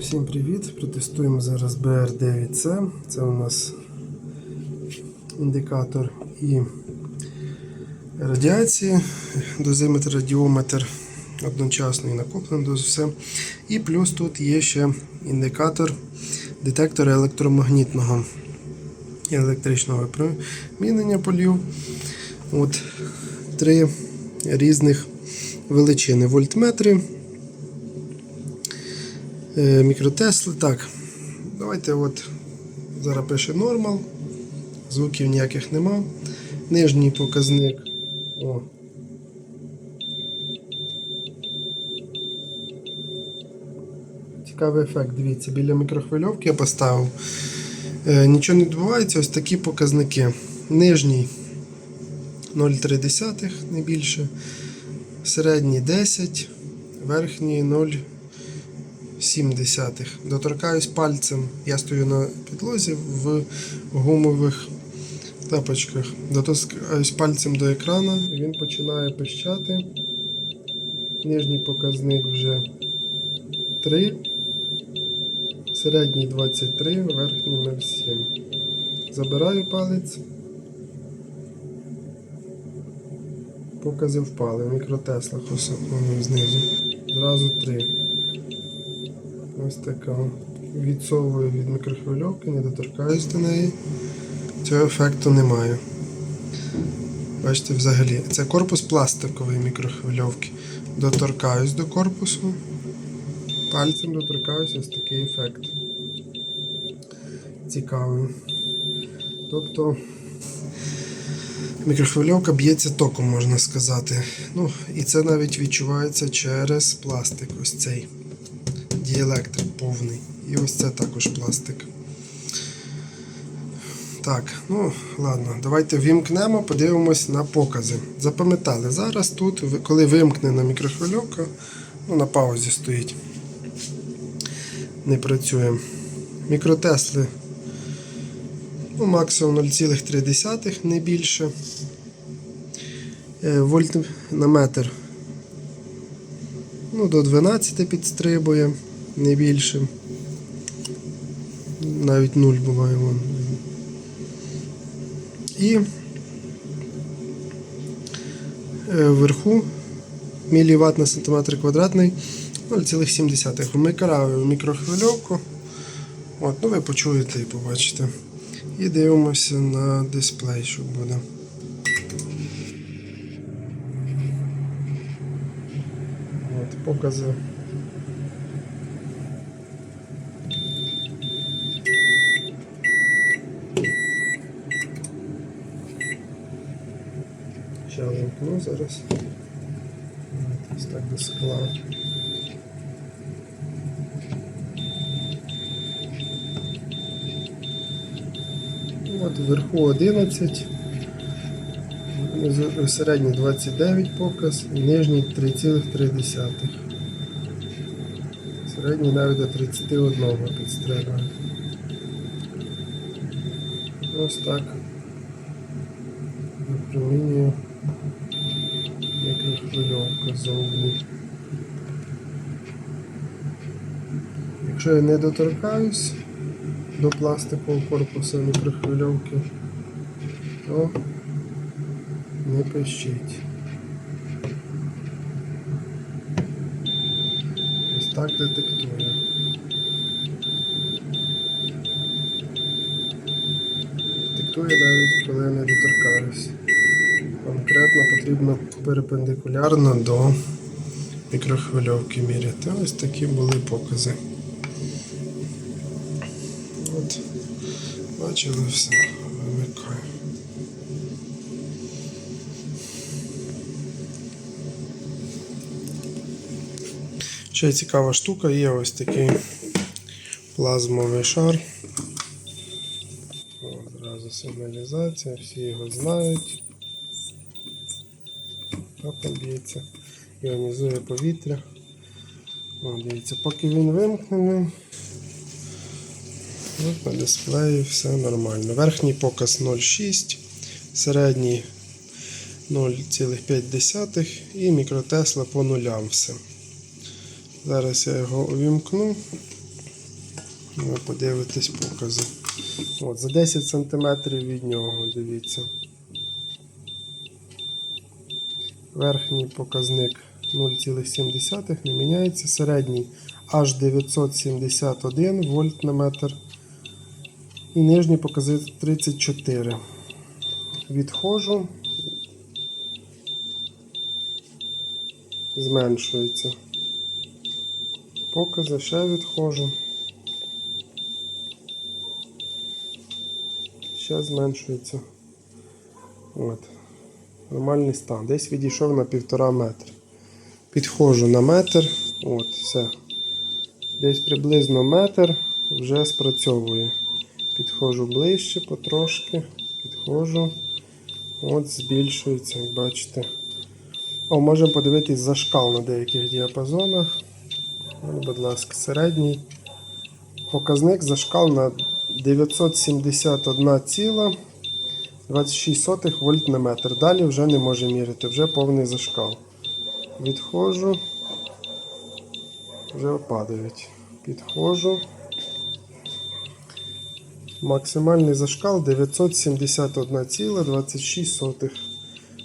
Всім привіт! Протестуємо зараз BR9C. Це у нас індикатор і радіації, дозиметр, радіометр одночасно і накоплений дозу все. І плюс тут є ще індикатор детектора електромагнітного і електричного випромінення полів. От три різних величини вольтметри. Е, мікротесли. Так, давайте от зараз пише нормал. Звуків ніяких нема. Нижній показник. О. Цікавий ефект, дивіться, біля мікрохвильовки я поставив. Е, нічого не відбувається, ось такі показники. Нижній 0,3, не більше. Середній 10, верхній 0,7. Доторкаюсь пальцем. Я стою на підлозі в гумових тапочках. Доторкаюсь пальцем до екрана він починає пищати. Нижній показник вже 3, середній 23, верхній 0,7. Забираю палець. Покази впали в мікротеслах знизу. Зразу 3. Ось така. Відсовую від мікрохвильовки, не доторкаюсь до неї. Цього ефекту немає. Бачите, взагалі. Це корпус пластикової мікрохвильовки. Доторкаюсь до корпусу. Пальцем доторкаюсь, ось такий ефект. Цікавий. Тобто мікрохвильовка б'ється током, можна сказати. Ну, і це навіть відчувається через пластик. Ось цей діелектрик повний. І ось це також пластик. Так, ну ладно, давайте вімкнемо, подивимось на покази. Запам'ятали, зараз тут, коли вимкнена мікрохвильовка, ну на паузі стоїть. Не працює. Мікротесли ну, максимум 0,3, не більше. Е, Вольт на метр ну, до 12 підстрибує не більше. Навіть 0 буває вон. І е, вверху міліватт на сантиметр квадратний 0,7. Вмикаю мікрохвильовку. От, ну ви почуєте і побачите. І дивимося на дисплей, що буде. От, покази. Ще вимкну зараз. Ось так до скла. От вверху 11, внизу- середній 29 показ, нижній 3,3. Середній навіть до 31 підстрелює. Ось так. Випромінює зовні. Якщо я не доторкаюсь до пластикового корпусу мікрохвильовки, то не пищить. Ось так детектує. Детектує навіть коли я не доторкаюсь. Конкретно потрібно перпендикулярно до мікрохвильовки міряти. Ось такі були покази. От, бачили все, вимикаю. Ще цікава штука, є ось такий плазмовий шар. О, Зразу сигналізація, всі його знають. Так б'ється. Іонізує повітря. О, дивіться, поки він вимкнений. От на дисплеї все нормально. Верхній показ 0,6, середній 0,5 і мікротесла по нулям все. Зараз я його увімкну. Ви подивитесь покази. От, за 10 см від нього, дивіться. Верхній показник 0,7 не міняється. Середній аж 971 вольт на метр. І нижній показник 34. Відходжу. Зменшується. Покази ще відходжу. Ще зменшується. От. Нормальний стан. Десь відійшов на півтора метра. Підходжу на метр. От, все. Десь приблизно метр вже спрацьовує. Підходжу ближче потрошки. Підходжу. От збільшується, як бачите. О, можемо подивитись за шкал на деяких діапазонах. От, будь ласка, середній. Показник за шкал на 971,26 вольт на метр. Далі вже не може міряти, вже повний зашкал. Відходжу, вже падають. Підходжу. Максимальний зашкал 971,26.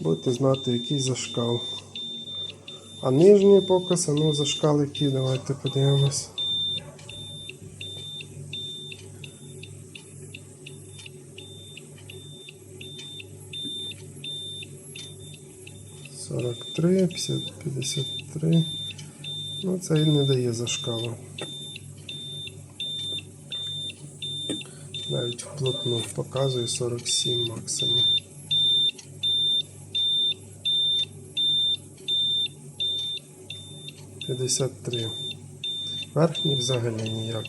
Будете знати, який зашкал. А нижній показ, а ну зашкал який, давайте подивимось. Сорок три, п'ятдесят, п'ятдесят три. Ну, це і не дає зашкалу. Навіть вплотну показує 47 максимум. П'ятдесят три. Верхній взагалі ніяк.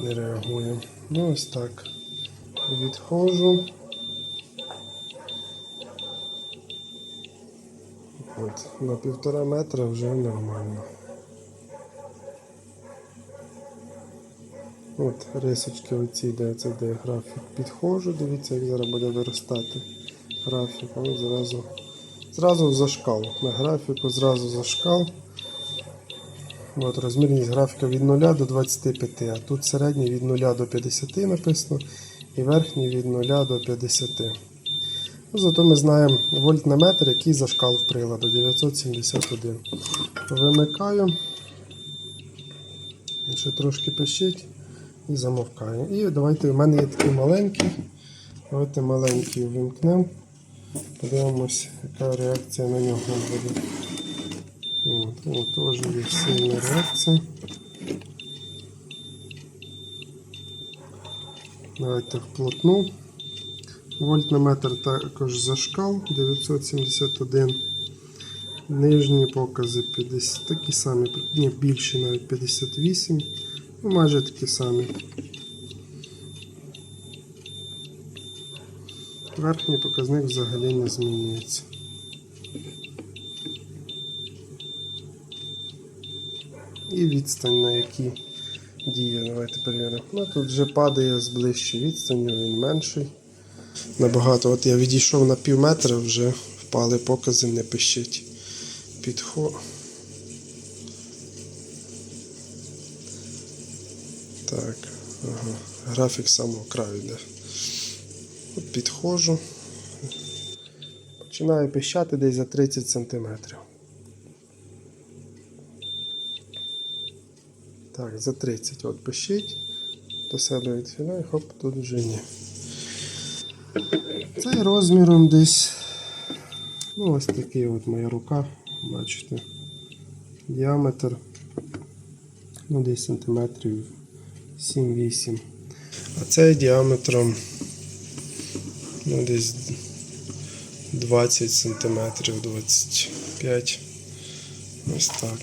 Не реагує. Ну ось так. Відходжу. От, на півтора метра вже нормально. От рисочки оці, де це де графік. Підходжу, дивіться, як зараз буде виростати графік. От зразу, зразу зашкал. На графіку зразу зашкал. От розмірність графіка від 0 до 25, а тут середній від 0 до 50 написано і верхній від 0 до 50. Ну, Зато ми знаємо вольт на метр, який зашкал в приладу 971. Вимикаю. Ще трошки пищить і замовкаю. І давайте у мене є такий маленький. Давайте маленький вимкнемо. Подивимось, яка реакція на нього буде. От, теж є сильна реакція. Давайте вплотну. Вольт на метр також зашкал 971. Нижні покази 50, такі самі, ні, більші навіть 58. Ну, майже такі самі. Верхній показник взагалі не змінюється. І відстань, на якій діє. Давайте перевіримо. Ну, тут вже падає з ближчої відстані, він менший. Набагато. От я відійшов на пів метра, вже впали покази, не пищить. Підхо. Так, ага. графік самого краю йде. Підходжу. Починаю пищати десь за 30 см. Так, за 30 от пищить, до себе відхиляю, хоп, тут вже ні. Це розміром десь. Ну, ось такий от моя рука, бачите. Діаметр. Ну, десь сантиметрів 7-8. А цей діаметром ну, десь 20 сантиметрів, 25. Ось так.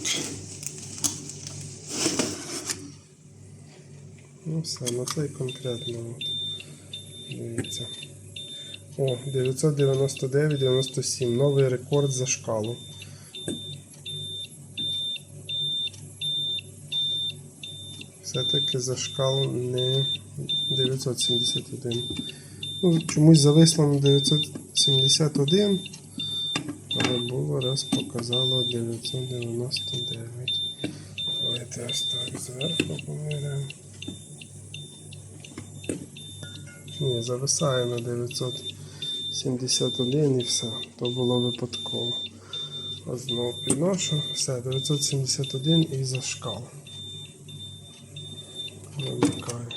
Ну все, на цей конкретно. Дивіться. О, 999,97. Новий рекорд за шкалу. Все-таки за шкалу не 971. Ну, чомусь зависло на 971. Але було раз показало 999. Давайте ось так зверху поміряємо. Ні, зависає на 971 і все. То було випадково. Ось знову підношу. Все, 971 і зашкал. Вимикаю.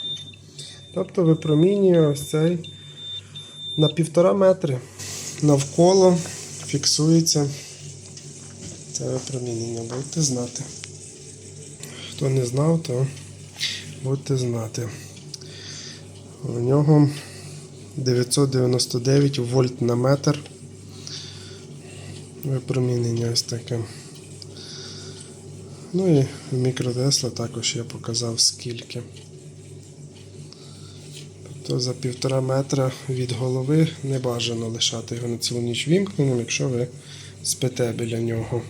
Тобто випромінює ось цей на півтора метри навколо фіксується це випромінення. Будете знати. Хто не знав, то будете знати. У нього 999 вольт на метр. Випромінення ось таке. Ну і в мікротесла також я показав скільки. Тобто за півтора метра від голови не бажано лишати його на цілу ніч вімкненим, якщо ви спите біля нього.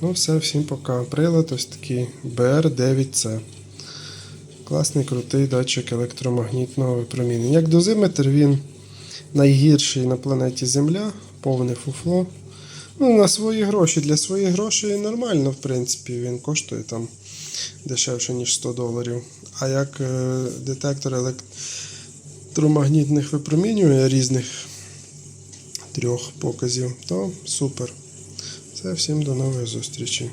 Ну, все, всім пока. Прилад ось такий BR9C. Класний крутий датчик електромагнітного випромінення. Як дозиметр, він найгірший на планеті Земля, повне фуфло. Ну, на свої гроші. Для своїх грошей нормально, в принципі, він коштує там дешевше, ніж 100 доларів. А як е, детектор електромагнітних випромінює різних трьох показів, то супер. Це всім до нових зустрічей.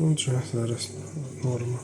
Отже, зараз норма.